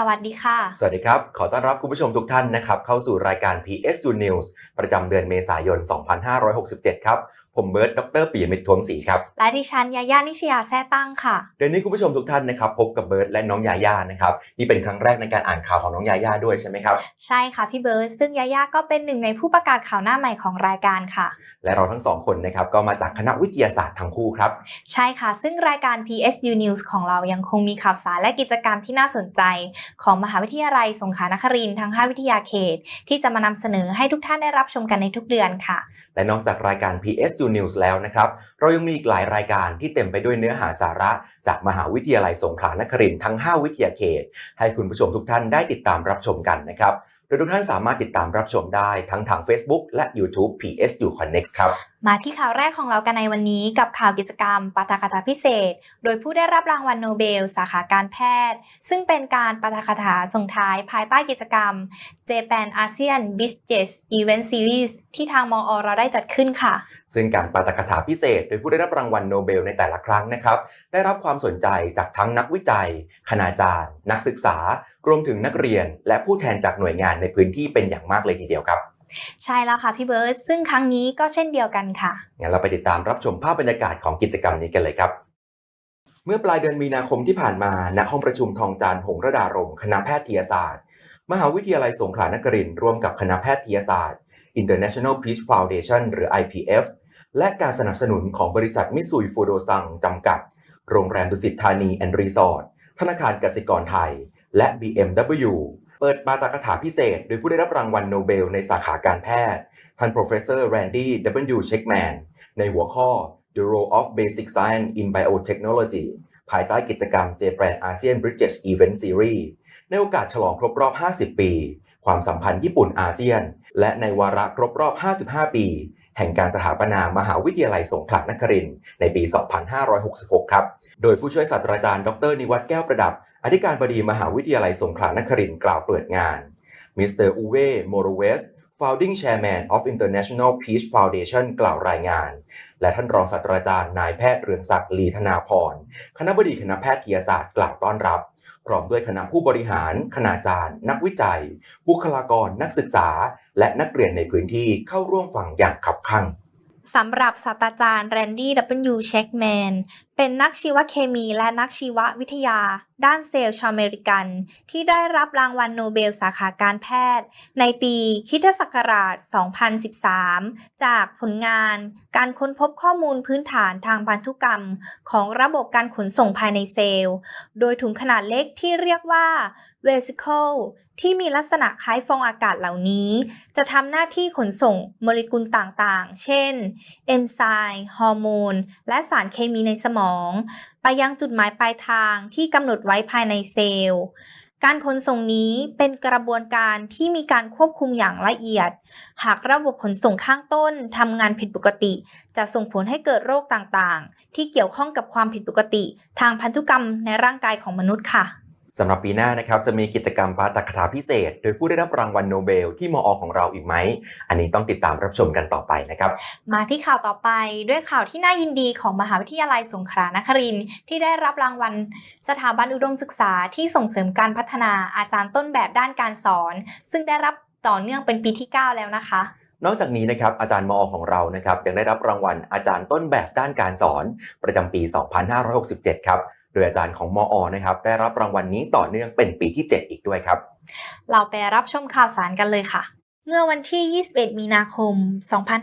สวัสดีค่ะ สวัสดีครับ ขอต้อนรับคุณผู้ชมทุกท่านนะครับ เข้าสู่รายการ PSU News ประจำเดือนเมษายน 2567 ครับ ผมเบิร์ตดรปิยมิตรทวงศรีครับ และดิฉันยาย่านิชยาแซ่ตั้งค่ะ เดือนนี้คุณผู้ชมทุกท่านนะครับพบกับเบิร์ตและน้องยาย่านะครับนี่เป็นครั้งแรกในการอ่านข่าวของน้องยาย่าด้วยใช่ไหมครับ ใช่ค่ะพี่เบิร์ดซึ่งยาย่าก็เป็นหนึ่งในผู้ประกาศข่าวหน้าใหม่ของรายการค่ะ และเราทั้งสองคนนะครับก็มาจากคณะวิทยาศาสตร์ทั้งคู่ครับ ใช่ค่ะ ซึ่งรายการ PSU News ของเรายังคงมีข่าวสารและกิจกรรมที่น่าสนใจ ของมหาวิทยาลัยสงขลานครินทร์ทั้ง 5 วิทยาเขต ที่จะมานำเสนอให้ทุกท่านได้รับชมกันในทุกเดือนค่ะ และนอกจากรายการ PSU News แล้วนะครับ เรายังมีอีกหลายรายการที่เต็มไปด้วยเนื้อหาสาระ จากมหาวิทยาลัยสงขลานครินทร์ทั้ง 5 วิทยาเขต ให้คุณผู้ชมทุกท่านได้ติดตามรับชมกันนะครับโดยทุกท่านสามารถติดตามรับชมได้ทั้งทาง Facebook และ YouTube PSU Connect ครับ มาที่ข่าวแรกของเรากันในวันนี้กับข่าวกิจกรรมปาฐกถาพิเศษ โดยผู้ได้รับรางวัลโนเบล สาขาการแพทย์ ซึ่งเป็นการปาฐกถาส่งท้ายภายใต้กิจกรรม Japan ASEAN Business Event Series ที่ทางมอเราได้จัดขึ้นค่ะ ซึ่งการปาฐกถาพิเศษ โดยผู้ได้รับรางวัลโนเบลในแต่ละครั้งนะครับ ได้รับความสนใจจากทั้งนักวิจัย คณาจารย์ นักศึกษา รวมถึงนักเรียน และผู้แทนจากหน่วยงานในพื้นที่เป็นอย่างมากเลยทีเดียวครับ ใช่แล้วค่ะพี่เบิร์ตซึ่งครั้งนี้ก็เช่นเดียวกันค่ะงั้นเราไปติดตามรับชมภาพบรรยากาศของกิจกรรมนี้กันเลยครับ เมื่อปลายเดือนมีนาคมที่ผ่านมาณห้องประชุมทองจานหงระดารมคณะแพทยศาสตร์ มหาวิทยาลัยสงขลานครินทร์ร่วมกับคณะแพทยศาสตร์ International Peace Foundation หรือ IPF และการสนับสนุนของบริษัทมิซุยฟูโดซังจำกัด โรงแรมดุสิตธานีแอนด์รีสอร์ทธนาคารกสิกรไทย และ BMW เปิดปาฐกถาพิเศษ โดยผู้ได้รับรางวัลโนเบลในสาขาการแพทย์ท่าน Professor Randy W. Checkman ในหัวข้อ The Role of Basic Science in Biotechnology ภายใต้กิจกรรม Japan ASEAN Bridges Event Series ในโอกาสฉลองครบรอบ 50 ปี ความสัมพันธ์ญี่ปุ่นอาเซียน และในวาระครบรอบ 55 ปี แห่งการสถาปนามหาวิทยาลัยสงขลานครินในปี 2566 ครับ โดยผู้ช่วยศาสตราจารย์ ดร นิวัฒน์แก้วประดับ อธิการบดีมหาวิทยาลัยสงขลานครินทร์กล่าวเปิดงานมิสเตอร์อูเวโมโรเวส Founding Chairman of International Peace Foundation กล่าวรายงาน และท่านรองศาสตราจารย์นายแพทย์เรืองศักดิ์ลีธนาพร คณะบดีคณะแพทยศาสตร์กล่าวต้อนรับ พร้อมด้วยคณะผู้บริหาร คณาจารย์ นักวิจัย บุคลากร นักศึกษา และนักเรียนในพื้นที่เข้าร่วมฟังอย่างขับคั่งสำหรับศาสตราจารย์แรนดี้ W. เช็คแมน เป็นนักชีวเคมีและนักชีววิทยา ด้านเซลล์ชาวอเมริกัน ที่ได้รับรางวัลโนเบลสาขาการแพทย์ ในปีคริสตศักราช 2013 จากผลงานการค้นพบข้อมูลพื้นฐานทางพันธุกรรม ของระบบการขนส่งภายในเซลล์ โดยถุงขนาดเล็กที่เรียกว่า vesicle ที่มีลักษณะคล้ายฟองอากาศเหล่านี้ จะทำหน้าที่ขนส่งโมเลกุลต่างๆ เช่น เอนไซม์ ฮอร์โมน และสารเคมีในสมองไปยังจุดหมายปลายทางที่กำหนดไว้ภายในเซลล์ การขนส่งนี้เป็นกระบวนการที่มีการควบคุมอย่างละเอียด หากระบบขนส่งข้างต้นทำงานผิดปกติ จะส่งผลให้เกิดโรคต่างๆ ที่เกี่ยวข้องกับความผิดปกติ ทางพันธุกรรมในร่างกายของมนุษย์ค่ะ สำหรับปีหน้านะครับจะมีกิจกรรมปาฐกถาพิเศษ โดยผู้ได้รับรางวัลโนเบลที่มอของเราอีกไหม อันนี้ต้องติดตามรับชมกันต่อไปนะครับ มาที่ข่าวต่อไปด้วยข่าวที่น่ายินดีของมหาวิทยาลัยสงขลานครินทร์ที่ได้รับรางวัลสถาบันอุดมศึกษาที่ส่งเสริมการพัฒนาอาจารย์ต้นแบบด้านการสอน ซึ่งได้รับต่อเนื่องเป็นปีที่ 9 แล้วนะคะนอกจากนี้นะครับอาจารย์มอของเรานะครับยังได้รับรางวัลอาจารย์ต้นแบบด้านการสอน ประจำปี 2567 ครับโด ยอาจารย์ของมอนะครับ ได้รับรางวัลนี้ต่อเนื่องเป็นปีที่ 7 อีกด้วยครับ เราไปรับชมข่าวสารกันเลยค่ะ เมื่อวันที่ 21 มีนาคม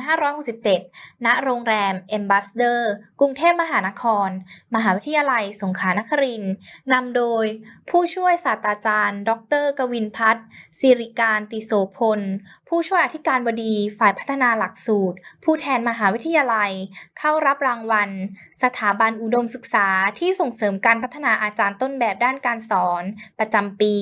2567 ณ โรงแรม e m b a s s a d o r กรุงเทพมหานคร มหาวิทยาลัยสงขลานครินทร์นำโดย ผู้ช่วยศาสตราจารย์ ดร กวินพัฒน์สิริการติโสพลผู้ช่วยอธิการบดีฝ่ายพัฒนาหลักสูตร ผู้แทนมหาวิทยาลัย เข้ารับรางวัล สถาบันอุดมศึกษาที่ส่งเสริมการพัฒนาอาจารย์ต้นแบบด้านการสอน ประจำปี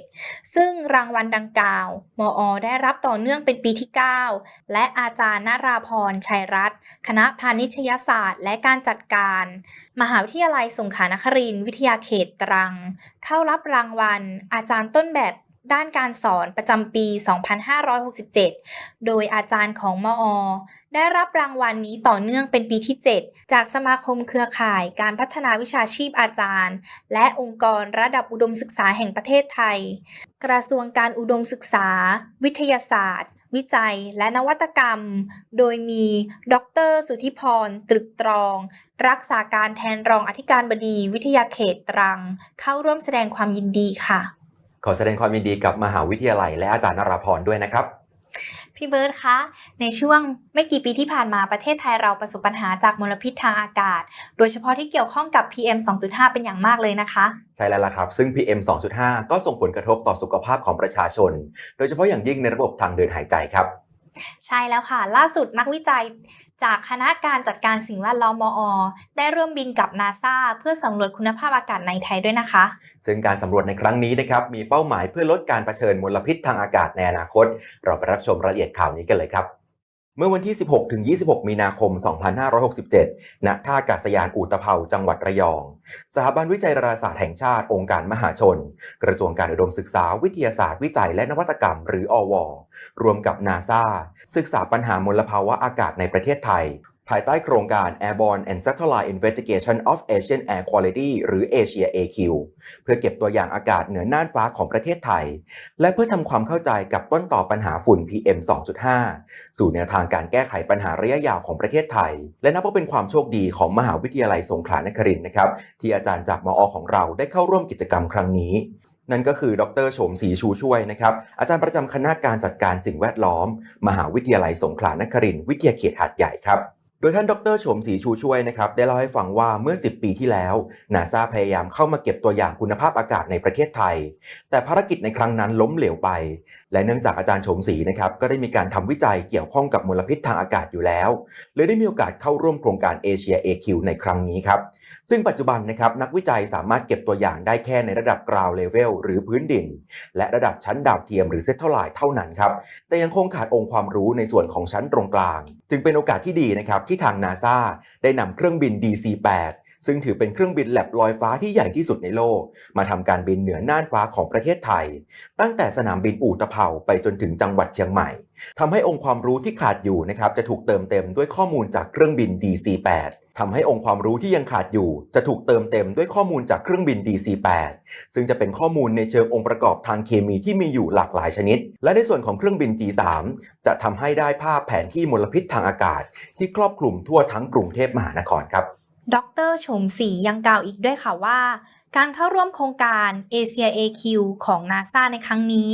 2567 ซึ่งรางวัลดังกล่าว มอ ได้รับต่อเนื่องเป็นปีที่ 9 และอาจารย์นาราพรชัยรัตน์คณะพาณิชยศาสตร์ และการจัดการ มหาวิทยาลัยสงขลานครินทร์วิทยาเขตตรัง เข้ารับรางวัล อาจารย์ต้นแบบ ด้านการสอนประจำปี 2567 โดยอาจารย์ของมอ ได้รับรางวัลนี้ต่อเนื่องเป็นปีที่ 7 จากสมาคมเครือข่ายการพัฒนาวิชาชีพอาจารย์ และองค์กรระดับอุดมศึกษาแห่งประเทศไทย กระทรวงการอุดมศึกษา วิทยาศาสตร์ วิจัย และนวัตกรรม โดยมี ดร สุธิพร ตรึกตรอง รักษาการแทนรองอธิการบดีวิทยาเขตตรัง เข้าร่วมแสดงความยินดีค่ะ ขอแสดงความยินดีกับมหาวิทยาลัย และอาจารย์นราพรด้วยนะครับพี่เบิร์ดคะ ในช่วงไม่กี่ปีที่ผ่านมาประเทศไทยเราประสบปัญหาจากมลพิษทางอากาศ โดยเฉพาะที่เกี่ยวข้องกับ PM 2.5 เป็นอย่างมากเลยนะคะ ใช่แล้วล่ะครับ ซึ่ง PM 2.5 ก็ส่งผลกระทบต่อสุขภาพของประชาชน โดยเฉพาะอย่างยิ่งในระบบทางเดินหายใจครับ ใช่แล้วค่ะ ล่าสุดนักวิจัยจากคณะการจัดการสิ่งแวดล้อมมอ ได้ร่วมบินกับนาซาเพื่อสำรวจคุณภาพอากาศในไทยด้วยนะคะ ซึ่งการสำรวจในครั้งนี้นะครับมีเป้าหมายเพื่อลดการเผชิญมลพิษทางอากาศในอนาคต เราไปรับชมรายละเอียดข่าวนี้กันเลยครับ เมื่อวันที่ 16 ถึง 26 มีนาคม 2567 ณ ท่าอากาศยานอุตะเภาจังหวัดระยอง สถาบันวิจัยดาราศาสตร์แห่งชาติ องค์การมหาชน กระทรวงการอุดมศึกษา วิทยาศาสตร์วิจัยและนวัตกรรม หรืออว รวมกับนาซาศึกษาปัญหามลภาวะอากาศในประเทศไทย ภายใต้โครงการ Airborne and Satellite Investigation of Asian Air Quality หรือ Asia AQ เพื่อเก็บตัวอย่างอากาศเหนือน่านฟ้าของประเทศไทย และเพื่อทำความเข้าใจกับต้นต่อปัญหาฝุ่น PM 2.5 สู่แนวทางการแก้ไขปัญหาระยะยาวของประเทศไทย และนับว่าเป็นความโชคดีของมหาวิทยาลัยสงขลานครินทร์นะครับ ที่อาจารย์จากมอของเราได้เข้าร่วมกิจกรรมครั้งนี้นั่นก็คือ ดรโฉมศรีชูช่วยนะครับ อาจารย์ประจำคณะการจัดการสิ่งแวดล้อม มหาวิทยาลัยสงขลานครินทร์วิทยาเขตหาดใหญ่ครับ ยท่านดรโฉมศรีชูช่วยนะครับได้เล่าให้ฟังว่าเมื่อ 10 ปีที่แล้วนาซาพยายามเข้ามาเก็บตัวอย่างคุณภาพอากาศในประเทศไทย แต่ภารกิจในครั้งนั้นล้มเหลวไป และเนื่องจากอาจารย์โฉมศรีนะครับก็ได้มีการทำวิจัยเกี่ยวข้องกับมลพิษทางอากาศอยู่แล้วเลยได้มีโอกาสเข้าร่วมโครงการเอเชีย AQ ในครั้งนี้ครับซึ่งปัจจุบันนะครับนักวิจัยสามารถเก็บตัวอย่างได้แค่ในระดับ ground level หรือพื้นดิน และระดับชั้นดาวเทียมหรือ satellite เท่านั้นครับแต่ยังคงขาดองค์ความรู้ในส่วนของชั้นตรงกลาง จึงเป็นโอกาสที่ดีนะครับที่ทางนาซาได้นำเครื่องบิน DC-8 ซึ่งถือเป็นเครื่องบินแลบลอยฟ้าที่ใหญ่ที่สุดในโลก มาทำการบินเหนือน่านฟ้าของประเทศไทย ตั้งแต่สนามบินอู่ตะเภาไปจนถึงจังหวัดเชียงใหม่ทำให้องค์ความรู้ที่ขาดอยู่นะครับจะถูกเติมเต็มด้วยข้อมูลจากเครื่องบิน DC-8 ทำให้องค์ความรู้ที่ยังขาดอยู่ จะถูกเติมเต็มด้วยข้อมูลจากเครื่องบิน DC-8 ซึ่งจะเป็นข้อมูลในเชิงองค์ประกอบทางเคมีที่มีอยู่หลากหลายชนิด และในส่วนของเครื่องบิน G3 จะทำให้ได้ภาพแผนที่มลพิษทางอากาศ ที่ครอบคลุมทั่วทั้งกรุงเทพมหานครครับ ดรโฉมศรียังกล่าวอีกด้วยค่ะว่า การเข้าร่วมโครงการ Asia AQ ของ NASA ในครั้งนี้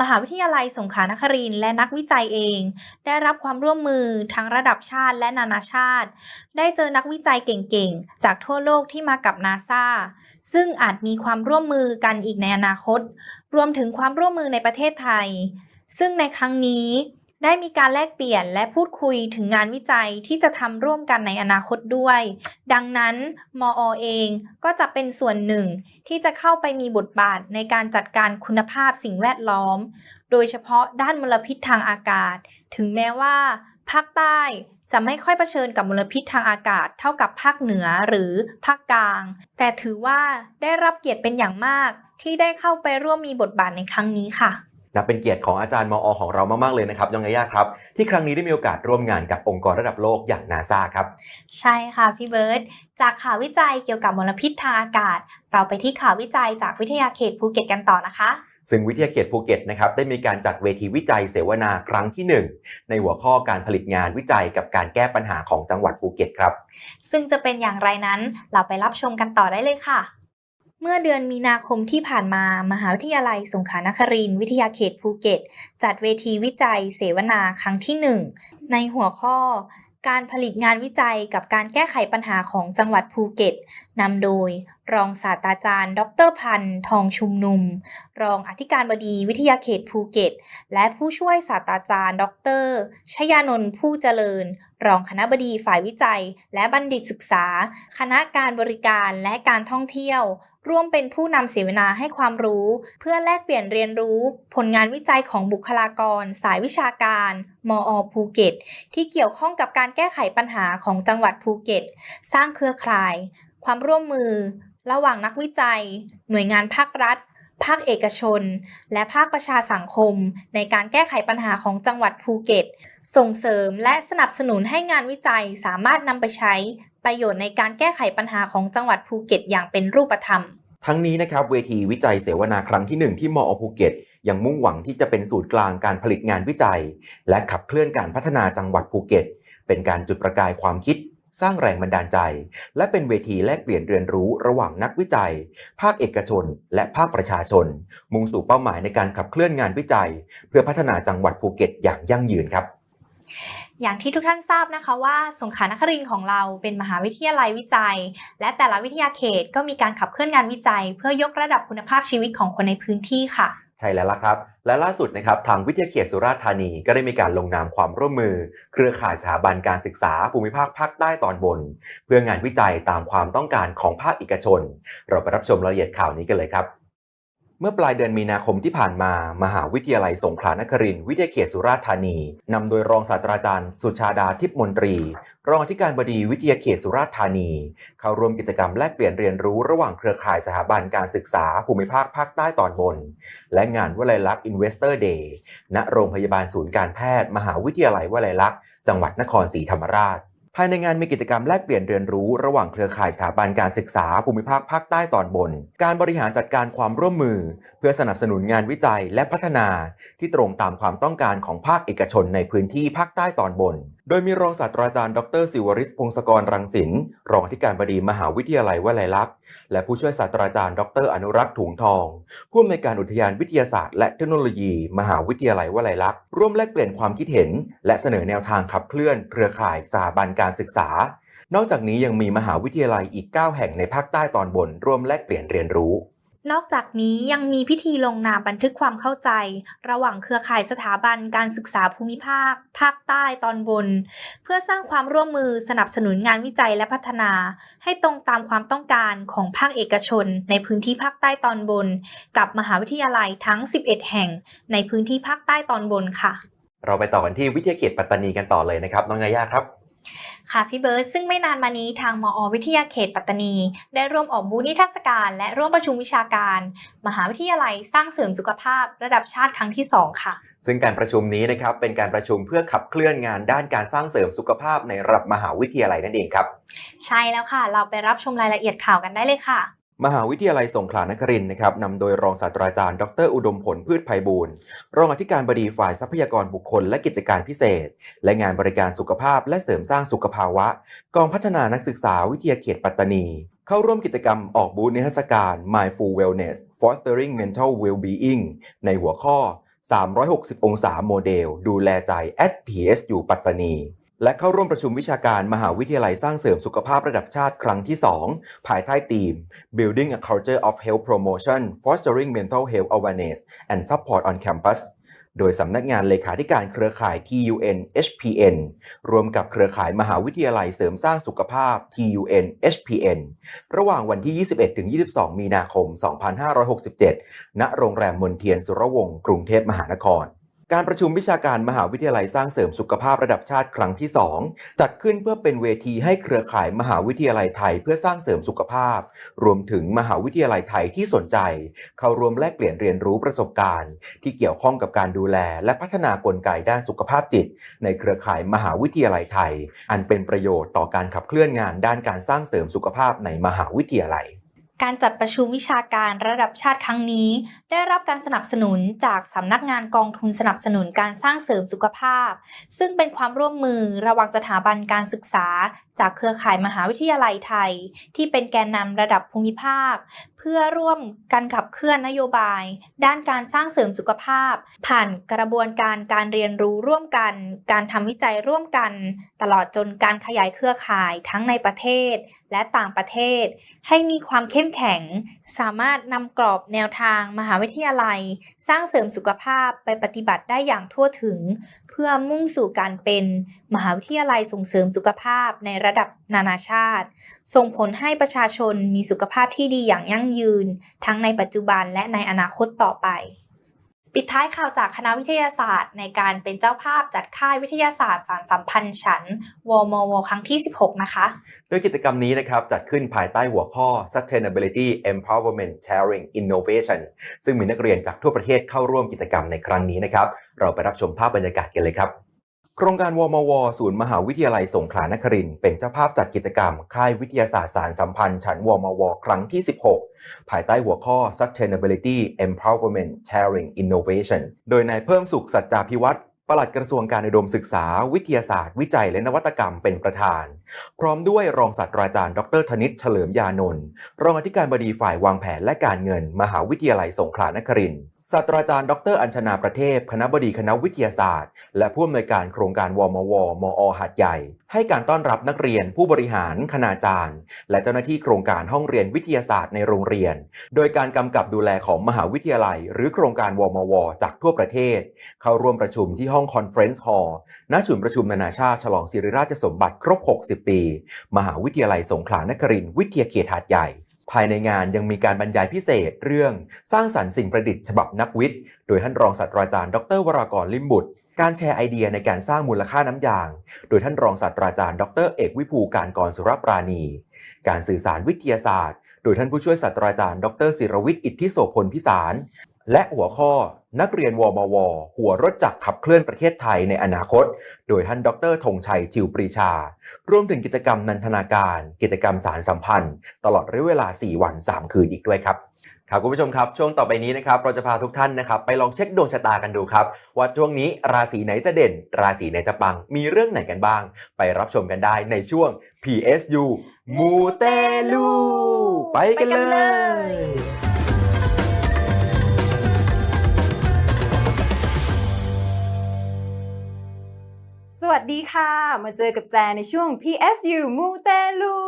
มหาวิทยาลัยสงขลานครินทร์และนักวิจัยเอง ได้รับความร่วมมือทั้งระดับชาติและนานาชาติ ได้เจอนักวิจัยเก่งๆ จากทั่วโลกที่มากับ NASA ซึ่งอาจมีความร่วมมือกันอีกในอนาคต รวมถึงความร่วมมือในประเทศไทย ซึ่งในครั้งนี้ ได้มีการแลกเปลี่ยนและพูดคุยถึงงานวิจัยที่จะทำร่วมกันในอนาคตด้วย ดังนั้นมอเองก็จะเป็นส่วนหนึ่งที่จะเข้าไปมีบทบาทในการจัดการคุณภาพสิ่งแวดล้อม โดยเฉพาะด้านมลพิษทางอากาศ ถึงแม้ว่า ภาคใต้จะไม่ค่อยเผชิญกับมลพิษทางอากาศเท่ากับภาคเหนือหรือภาคกลาง แต่ถือว่าได้รับเกียรติเป็นอย่างมากที่ได้เข้าไปร่วมมีบทบาทในครั้งนี้ค่ะ นับเป็นเกียรติของอาจารย์มอ ของเรามาก ๆ เลยนะครับยองยาย่าครับ ที่ครั้งนี้ได้มีโอกาสร่วมงานกับองค์กรระดับโลกอย่างนาซาครับ ใช่ค่ะพี่เบิร์ตจากข่าววิจัยเกี่ยวกับมลพิษทางอากาศ เราไปที่ข่าววิจัยจากวิทยาเขตภูเก็ตกันต่อนะคะซึ่งวิทยาเขตภูเก็ตนะครับได้มีการจัดเวทีวิจัยเสวนาครั้งที่ 1 ในหัวข้อการผลิตงานวิจัยกับการแก้ปัญหาของจังหวัดภูเก็ตครับ ซึ่งจะเป็นอย่างไรนั้นเราไปรับชมกันต่อได้เลยค่ะเมื่อเดือนมีนาคมที่ผ่านมา มหาวิทยาลัยสงขลานครินทร์วิทยาเขตภูเก็ต จัดเวทีวิจัยเสวนาครั้งที่ 1 ในหัวข้อ การผลิตงานวิจัยกับการแก้ไขปัญหาของจังหวัดภูเก็ตนำโดย รองศาสตราจารย์ ดรพันธ์ทองชุมนุม รองอธิการบดีวิทยาเขตภูเก็ต และผู้ช่วยศาสตราจารย์ ดรชยานนท์ผู้เจริญ รองคณะบดีฝ่ายวิจัย และบัณฑิตศึกษา คณะการบริการและการท่องเที่ยว ร่วมเป็นผู้นำเสวนาให้ความรู้ เพื่อแลกเปลี่ยนเรียนรู้ ผลงานวิจัยของบุคลากร สายวิชาการ มอภูเก็ต ที่เกี่ยวข้องกับการแก้ไขปัญหาของจังหวัดภูเก็ต สร้างเครือข่าย ความร่วมมือ ระหว่างนักวิจัย หน่วยงานภาครัฐ ภาคเอกชน และภาคประชาสังคม ในการแก้ไขปัญหาของจังหวัดภูเก็ต ส่งเสริมและสนับสนุนให้งานวิจัยสามารถนำไปใช้ ประโยชน์ในการแก้ไขปัญหาของจังหวัดภูเก็ตอย่างเป็นรูปธรรม ทั้งนี้นะครับเวทีวิจัยเสวนาครั้งที่ 1 ที่มอภูเก็ตยังมุ่งหวังที่จะเป็นศูนย์กลางการผลิตงานวิจัย และขับเคลื่อนการพัฒนาจังหวัดภูเก็ต เป็นการจุดประกายความคิด สร้างแรงบันดาลใจ และเป็นเวทีแลกเปลี่ยนเรียนรู้ระหว่างนักวิจัย ภาคเอกชน และภาคประชาชน มุ่งสู่เป้าหมายในการขับเคลื่อนงานวิจัย เพื่อพัฒนาจังหวัดภูเก็ตอย่างยั่งยืนครับ อย่างที่ทุกท่านทราบนะคะว่าสงขลานครินทร์ของเราเป็นมหาวิทยาลัยวิจัย และแต่ละวิทยาเขตก็มีการขับเคลื่อนงานวิจัย เพื่อยกระดับคุณภาพชีวิตของคนในพื้นที่ค่ะใช่แล้วล่ะครับ และล่าสุดนะครับทางวิทยาเขตสุราษฎร์ธานีก็ได้มีการลงนามความร่วมมือ เครือข่ายสถาบันการศึกษาภูมิภาคภาคใต้ตอนบน เพื่องานวิจัยตามความต้องการของภาคเอกชน เราไปรับชมรายละเอียดข่าวนี้กันเลยครับ เมื่อปลายเดือนมีนาคมที่ผ่านมา มหาวิทยาลัยสงขลานครินทร์วิทยาเขตสุราษฎร์ธานี นำโดยรองศาสตราจารย์สุชาดาทิพมนตรี รองอธิการบดีวิทยาเขตสุราษฎร์ธานี เข้าร่วมกิจกรรมแลกเปลี่ยนเรียนรู้ระหว่างเครือข่ายสถาบันการศึกษาภูมิภาคภาคใต้ตอนบน และงานวลัยลักษณ์ Investor Day ณโรงพยาบาลศูนย์การแพทย์ มหาวิทยาลัยวลัยลักษณ์จังหวัดนครศรีธรรมราช ภายในงานมีกิจกรรมแลกเปลี่ยนเรียนรู้ระหว่างเครือข่ายสถาบันการศึกษาภูมิภาคภาคใต้ตอนบน การบริหารจัดการความร่วมมือ เพื่อสนับสนุนงานวิจัยและพัฒนา ที่ตรงตามความต้องการของภาคเอกชนในพื้นที่ภาคใต้ตอนบน โดยมีรองศาสตราจารย์ดรศิวริศพงศกรรังสินรองอธิการบดีมหาวิทยาลัยวลัยลักษณ์และผู้ช่วยศาสตราจารย์ ดร อนุรักษ์ถุงทอง ผู้อำนวยการอุทยานวิทยาศาสตร์ และเทคโนโลยี มหาวิทยาลัยวลัยลักษณ์ร่วมแลกเปลี่ยนความคิดเห็น และเสนอแนวทางขับเคลื่อนเครือข่ายสถาบันการศึกษา นอกจากนี้ยังมีมหาวิทยาลัยอีก 9 แห่งในภาคใต้ตอนบน ร่วมแลกเปลี่ยนเรียนรู้ นอกจากนี้ยังมีพิธีลงนามบันทึกความเข้าใจ ระหว่างเครือข่ายสถาบันการศึกษาภูมิภาค ภาคใต้ตอนบน เพื่อสร้างความร่วมมือสนับสนุนงานวิจัยและพัฒนา ให้ตรงตามความต้องการของภาคเอกชน ในพื้นที่ภาคใต้ตอนบน กับมหาวิทยาลัยทั้ง 11 แห่ง ในพื้นที่ภาคใต้ตอนบนค่ะ เราไปต่อกันที่วิทยาเขตปัตตานีกันต่อเลยนะครับน้องยาย่าครับ ค่ะพี่เบิร์ดซึ่งไม่นานมานี้ทางมอวิทยาเขตปัตตานี ได้ร่วมออกบูธนิทรรศการและร่วมประชุมวิชาการ มหาวิทยาลัยสร้างเสริมสุขภาพระดับชาติครั้งที่ 2 ค่ะ ซึ่งการประชุมนี้นะครับเป็นการประชุมเพื่อขับเคลื่อนงานด้านการสร้างเสริมสุขภาพในระดับมหาวิทยาลัยนั่นเองครับ ใช่แล้วค่ะ เราไปรับชมรายละเอียดข่าวกันได้เลยค่ะ มหาวิทยาลัยสงขลานครินทร์นะครับนำโดยรองศาสตราจารย์ ดร อุดมผลพืชไพบูลย์รองอธิการบดีฝ่ายทรัพยากรบุคคลและกิจการพิเศษ และงานบริการสุขภาพและเสริมสร้างสุขภาวะ กองพัฒนานักศึกษาวิทยาเขตปัตตานี เข้าร่วมกิจกรรมออกบูธนิทรรศการ Mindful Wellness Fostering Mental Wellbeing ในหัวข้อ 360 องศาโมเดล ดูแลใจ at PSU ปัตตานี และเข้าร่วมประชุมวิชาการมหาวิทยาลัยสร้างเสริมสุขภาพระดับชาติครั้งที่ 2 ภายใต้ธีม Building a Culture of Health Promotion Fostering Mental Health Awareness and Support on Campus โดยสำนักงานเลขาธิการเครือข่าย TUN HPN รวมกับเครือข่ายมหาวิทยาลัยเสริมสร้างสุขภาพ TUN HPN ระหว่างวันที่ 21-22 มีนาคม 2567 ณ โรงแรมมนเทียนสุรวงศ์กรุงเทพมหานคร การประชุมวิชาการมหาวิทยาลัยสร้างเสริมสุขภาพระดับชาติครั้งที่ 2 จัดขึ้นเพื่อเป็นเวทีให้เครือข่ายมหาวิทยาลัยไทยเพื่อสร้างเสริมสุขภาพ รวมถึงมหาวิทยาลัยไทยที่สนใจ เข้าร่วมแลกเปลี่ยนเรียนรู้ประสบการณ์ ที่เกี่ยวข้องกับการดูแล และพัฒนากลไกด้านสุขภาพจิต ในเครือข่ายมหาวิทยาลัยไทย อันเป็นประโยชน์ต่อการขับเคลื่อนงานด้านการสร้างเสริมสุขภาพในมหาวิทยาลัย การจัดประชุมวิชาการระดับชาติครั้งนี้ ได้รับการสนับสนุนจากสำนักงานกองทุนสนับสนุนการสร้างเสริมสุขภาพ ซึ่งเป็นความร่วมมือระหว่างสถาบันการศึกษา จากเครือข่ายมหาวิทยาลัยไทย ที่เป็นแกนนำระดับภูมิภาค พื่อร่วมกันขับเคลื่อนนโยบาย ด้านการสร้างเสริมสุขภาพ ผ่านกระบวนการการเรียนรู้ร่วมกัน การทำวิจัยร่วมกัน ตลอดจนการขยายเครือข่ายทั้งในประเทศและต่างประเทศ ให้มีความเข้มแข็ง สามารถนำกรอบแนวทางมหาวิทยาลัย สร้างเสริมสุขภาพไปปฏิบัติได้อย่างทั่วถึง พื่อมุ่งสู่การเป็นมหาวิทยาลัยส่งเสริมสุขภาพในระดับนานาชาติ ส่งผลให้ประชาชนมีสุขภาพที่ดีอย่างยั่งยืน ทั้งในปัจจุบันและในอนาคตต่อไป ปิดท้ายข่าวจากคณะวิทยาศาสตร์ ในการเป็นเจ้าภาพจัดค่ายวิทยาศาสตร์สารสัมพันธ์ฉันท์วมวครั้งที่ 16 นะคะ โดยกิจกรรมนี้นะครับจัดขึ้นภายใต้หัวข้อ Sustainability Empowerment Sharing Innovation ซึ่งมีนักเรียนจากทั่วประเทศเข้าร่วมกิจกรรมในครั้งนี้นะครับ เราไปรับชมภาพบรรยากาศกันเลยครับ โครงการวมว ศูนย์มหาวิทยาลัยสงขลานครินเป็นเจ้าภาพจัดกิจกรรม ค่ายวิทยาศาสตร์สารสัมพันธ์ชั้นวมว ครั้งที่ 16 ภายใต้หัวข้อ Sustainability Empowerment Sharing Innovation โดยนายเพิ่มสุขสัจจาพิวัตรปลัดกระทรวงการอุดมศึกษา วิทยาศาสตร์ วิจัยและนวัตกรรมเป็นประธาน พร้อมด้วยรองศาสตราจารย์ ดรธนิตเฉลิมยานนท์รองอธิการบดีฝ่ายวางแผนและการเงิน มหาวิทยาลัยสงขลานครินทร์ ศาสตราจารย์ดร อัญชนาประเทศ คณะบดีคณะวิทยาศาสตร์ และผู้อำนวยการโครงการวมว มอ หัดใหญ่ ให้การต้อนรับนักเรียนผู้บริหารคณาจารย์ และเจ้าหน้าที่โครงการห้องเรียนวิทยาศาสตร์ในโรงเรียน โดยการกำกับดูแลของมหาวิทยาลัย หรือโครงการวมว จากทั่วประเทศ เข้าร่วมประชุมที่ห้องคอนเฟรนซ์ฮอลล์ณศูนย์ประชุมนานาชาติฉลองศิริราชสมบัติครบ 60 ปี มหาวิทยาลัยสงขลานครินทร์วิทยาเขตหาดใหญ่ ภายในงานยังมีการบรรยายพิเศษเรื่องสร้างสรรค์สิ่งประดิษฐ์ฉบับนักวิทย์ โดยท่านรองศาสตราจารย์ ดร วรากรลิมบุตร การแชร์ไอเดียในการสร้างมูลค่าน้ำยาง โดยท่านรองศาสตราจารย์ ดร เอกวิภูการกรสุรปราณี การสื่อสารวิทยาศาสตร์ โดยท่านผู้ช่วยศาสตราจารย์ ดรศิรวิทย์อิทธิโสพลพิสาร และหัวข้อ นักเรียนวมว หัวรถจักรขับเคลื่อนประเทศไทยในอนาคต โดยท่านดรธงชัยจิวปรีชา รวมถึงกิจกรรมนันทนาการ กิจกรรมสารสัมพันธ์ ตลอดระยะเวลา 4 วัน 3 คืนอีกด้วยครับครับคุณผู้ชมครับช่วงต่อไปนี้นะครับเราจะพาทุกท่านนะครับไปลองเช็คดวงชะตากันดูครับว่าช่วงนี้ราศีไหนจะเด่น ราศีไหนจะปัง มีเรื่องไหนกันบ้าง ไปรับชมกันได้ในช่วง PSU มูเตลู ไปกันเลย วัสดีค่ะ มาเจอกับแจในช่วง PSU มูเตลู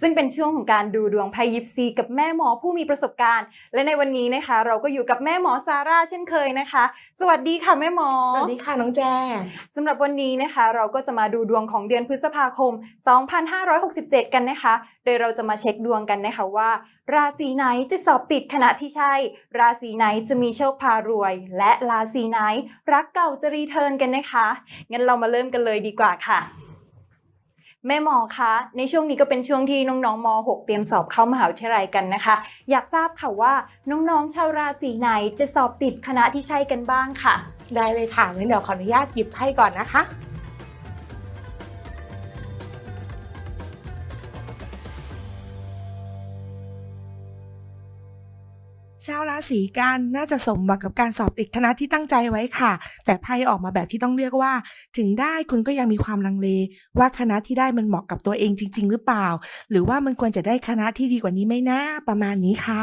ซึ่งเป็นช่วงของการดูดวงไพ่ยิปซีกับแม่หมอผู้มีประสบการณ์ และในวันนี้นะคะ เราก็อยู่กับแม่หมอซาร่าเช่นเคยนะคะ สวัสดีค่ะแม่หมอ สวัสดีค่ะน้องแจสำหรับวันนี้นะคะ เราก็จะมาดูดวงของเดือนพฤษภาคม 2567 กันนะคะ โดยเราจะมาเช็คดวงกันนะคะว่า ราศีไหนจะสอบติดขณะที่ใช่ ราศีไหนจะมีโชคพารวย และราศีไหนรักเก่าจะรีเทิร์นกันนะคะ งั้นเรามาเริ่มกันเลยดีกว่าค่ะแม่หมอคะ ในช่วงนี้ก็เป็นช่วงที่น้องๆม .6 เตรียมสอบเข้ามหาวิทยาลัยกันนะคะ อยากทราบค่ะว่าน้องๆชาวราศีไหนจะสอบติดคณะที่ใช่กันบ้างค่ะ ได้เลยค่ะงั้นเดี๋ยวขออนุญาตหยิบไพ่ก่อนนะคะ ชาวราศีกันน่าจะสมหวังกับการสอบติดคณะที่ตั้งใจไว้ค่ะ แต่ไพ่ออกมาแบบที่ต้องเรียกว่า ถึงได้คุณก็ยังมีความลังเล ว่าคณะที่ได้มันเหมาะกับตัวเองจริง ๆ หรือเปล่า หรือว่ามันควรจะได้คณะที่ดีกว่านี้ไหมนะประมาณนี้ค่ะ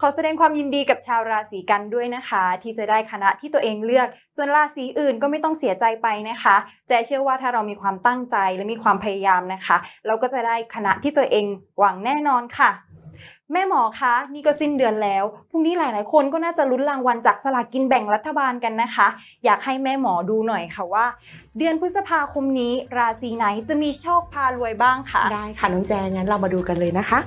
ขอแสดงความยินดีกับชาวราศีกันด้วยนะคะ ที่จะได้คณะที่ตัวเองเลือก ส่วนราศีอื่นก็ไม่ต้องเสียใจไปนะคะแจเชื่อว่าถ้าเรามีความตั้งใจและมีความพยายามนะคะ เราก็จะได้คณะที่ตัวเองหวังแน่นอนค่ะ แม่หมอคะ นี่ก็สิ้นเดือนแล้ว พรุ่งนี้หลาย ๆ คนก็น่าจะลุ้นรางวัลจากสลากกินแบ่งรัฐบาลกันนะคะ อยากให้แม่หมอดูหน่อยค่ะว่า เดือนพฤษภาคมนี้ราศีไหนจะมีโชคพารวยบ้างค่ะ ได้ค่ะน้องแจงงั้นเรามาดูกันเลยนะคะ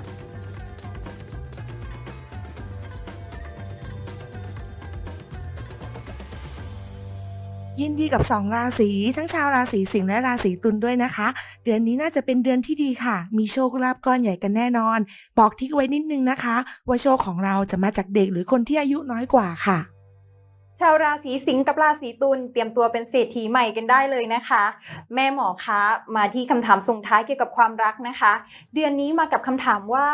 ยินดีกับสองราศีทั้งชาวราศีสิงห์และราศีตุลด้วยนะคะ เดือนนี้น่าจะเป็นเดือนที่ดีค่ะ มีโชคลาภก้อนใหญ่กันแน่นอน บอกทิกไว้นิดนึงนะคะ ว่าโชคของเราจะมาจากเด็กหรือคนที่อายุน้อยกว่าค่ะ ชาวราศีสิงห์กับราศีตุลเตรียมตัวเป็นเศรษฐีใหม่กันได้เลยนะคะ แม่หมอคะมาที่คำถามส่งท้ายเกี่ยวกับความรักนะคะ เดือนนี้มากับคำถามว่า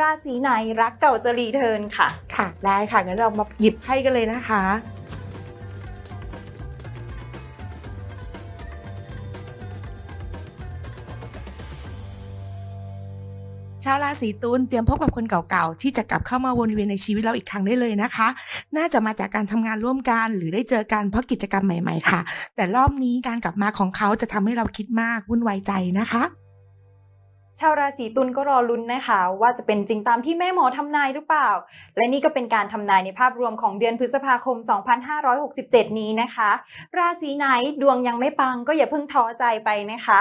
ราศีไหนรักเก่าจะรีเทิร์นค่ะ ค่ะได้ค่ะงั้นเรามาหยิบไพ่กันเลยนะคะ ชาวราศีตุลเตรียมพบกับคนเก่าๆ ที่จะกลับเข้ามาวนเวียนในชีวิตเราอีกครั้งได้เลยนะคะ น่าจะมาจากการทำงานร่วมกัน หรือได้เจอกันเพราะกิจกรรมใหม่ ๆ ค่ะ แต่รอบนี้การกลับมาของเขาจะทำให้เราคิดมากวุ่นวายใจนะคะ ชาวราศีตุลก็รอลุ้นนะคะ ว่าจะเป็นจริงตามที่แม่หมอทำนายหรือเปล่า และนี่ก็เป็นการทำนายในภาพรวมของเดือนพฤษภาคม 2567 นี้นะคะ ราศีไหนดวงยังไม่ปังก็อย่าเพิ่งท้อใจไปนะคะ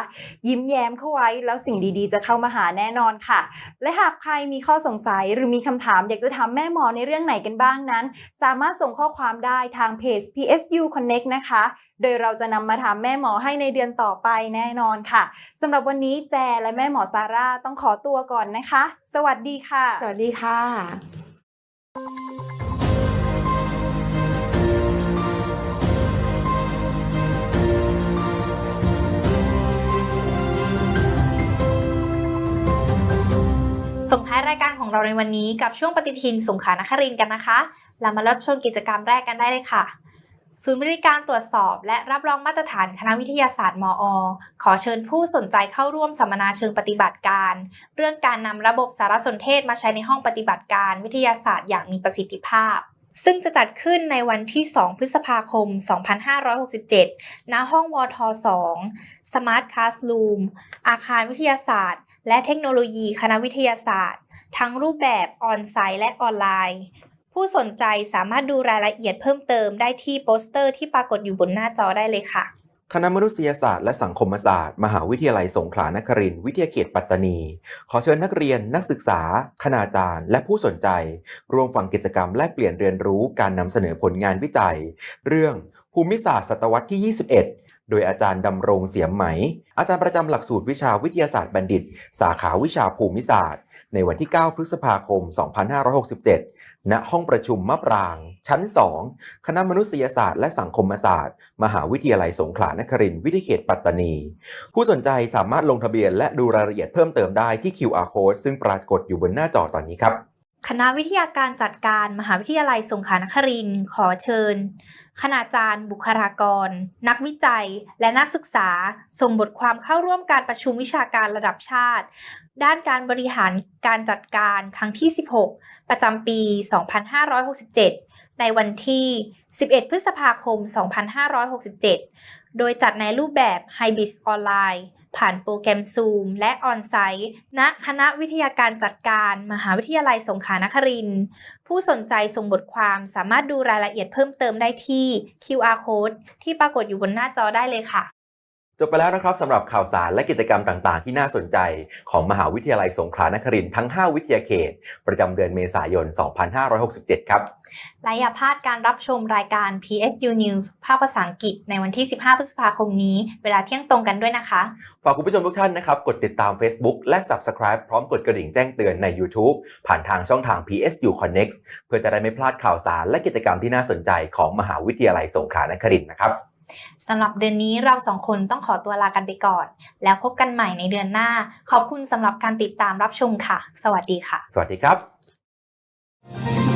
ยิ้มแย้มเข้าไว้แล้วสิ่งดีๆ จะเข้ามาหาแน่นอนค่ะ และหากใครมีข้อสงสัยหรือมีคำถามอยากจะถามแม่หมอในเรื่องไหนกันบ้างนั้น สามารถส่งข้อความได้ทางเพจ PSU Connect นะคะ โดยเราจะนำมาถามแม่หมอให้ในเดือนต่อไปแน่นอนค่ะสำหรับวันนี้แจและแม่หมอซาร่าต้องขอตัวก่อนนะคะ สวัสดีค่ะ สวัสดีค่ะส่งท้ายรายการของเราในวันนี้กับช่วงปฏิทินสงขลานครินทร์กันนะคะ เรามาเริ่มชมกิจกรรมแรกกันได้เลยค่ะ ศูนย์บริการตรวจสอบ และรับรองมาตรฐานคณะวิทยาศาสตร์มอ ขอเชิญผู้สนใจเข้าร่วมสัมมนาเชิงปฏิบัติการ เรื่องการนำระบบสารสนเทศมาใช้ในห้องปฏิบัติการวิทยาศาสตร์อย่างมีประสิทธิภาพ ซึ่งจะจัดขึ้นในวันที่ 2 พฤษภาคม 2567 ณ ห้องวท 2 Smart Classroom อาคารวิทยาศาสตร์ และเทคโนโลยีคณะวิทยาศาสตร์ ทั้งรูปแบบออนไซต์และออนไลน์ ผู้สนใจสามารถดูรายละเอียดเพิ่มเติมได้ที่โปสเตอร์ที่ปรากฏอยู่บนหน้าจอได้เลยค่ะ คณะมนุษยศาสตร์และสังคมศาสตร์ มหาวิทยาลัยสงขลานครินทร์วิทยาเขตปัตตานี ขอเชิญนักเรียนนักศึกษา คณาจารย์ และผู้สนใจ ร่วมฟังกิจกรรมแลกเปลี่ยนเรียนรู้การนำเสนอผลงานวิจัย เรื่องภูมิศาสตร์ศตวรรษที่ 21โดยอาจารย์ดำรงเสียมไหม อาจารย์ประจำหลักสูตรวิชาวิทยาศาสตร์บัณฑิต สาขาวิชาภูมิศาสตร์ ในวันที่ 9 พฤษภาคม 2567 ณห้องประชุมมะปราง ชั้น 2 คณะมนุษยศาสตร์และสังคมศาสตร์ มหาวิทยาลัยสงขลานครินทร์วิทยเขตปัตตานี ผู้สนใจสามารถลงทะเบียนและดูรายละเอียดเพิ่มเติมได้ที่ QR code ซึ่งปรากฏอยู่บนหน้าจอตอนนี้ครับ คณะวิทยาการจัดการมหาวิทยาลัยสงขลานครินทร์ขอเชิญ คณาจารย์ บุคลากร นักวิจัย และนักศึกษา ส่งบทความเข้าร่วมการประชุมวิชาการระดับชาติ ด้านการบริหารการจัดการครั้งที่ 16 ประจำปี 2567 ในวันที่ 11 พฤษภาคม 2567 โดยจัดในรูปแบบไฮบิสออนไลน์ผ่านโปรแกรม Zoom และออนไซต์ณคณะวิทยาการจัดการมหาวิทยาลัยสงขลานครินทร์ผู้สนใจส่งบทความสามารถดูรายละเอียดเพิ่มเติมได้ที่ QR code ที่ปรากฏอยู่บนหน้าจอได้เลยค่ะ จบไปแล้วนะครับสำหรับข่าวสารและกิจกรรมต่างๆ ที่น่าสนใจของมหาวิทยาลัยสงขลานครินทร์ทั้ง 5 วิทยาเขต ประจำเดือนเมษายน 2567 ครับ และอย่าพลาดการรับชมรายการ PSU News ภาคภาษาอังกฤษในวันที่ 15 พฤษภาคมนี้ เวลาเที่ยงตรงกันด้วยนะคะ ฝากคุณผู้ชมทุกท่านนะครับ กดติดตาม Facebook และ Subscribe พร้อมกดกระดิ่งแจ้งเตือนใน YouTube ผ่านทางช่องทาง PSU Connect เพื่อจะได้ไม่พลาดข่าวสารและกิจกรรมที่น่าสนใจของมหาวิทยาลัยสงขลานครินทร์นะครับ สำหรับเดือนนี้เราสองคนต้องขอตัวลากันไปก่อน แล้วพบกันใหม่ในเดือนหน้า ขอบคุณสำหรับการติดตามรับชมค่ะ สวัสดีค่ะ สวัสดีครับ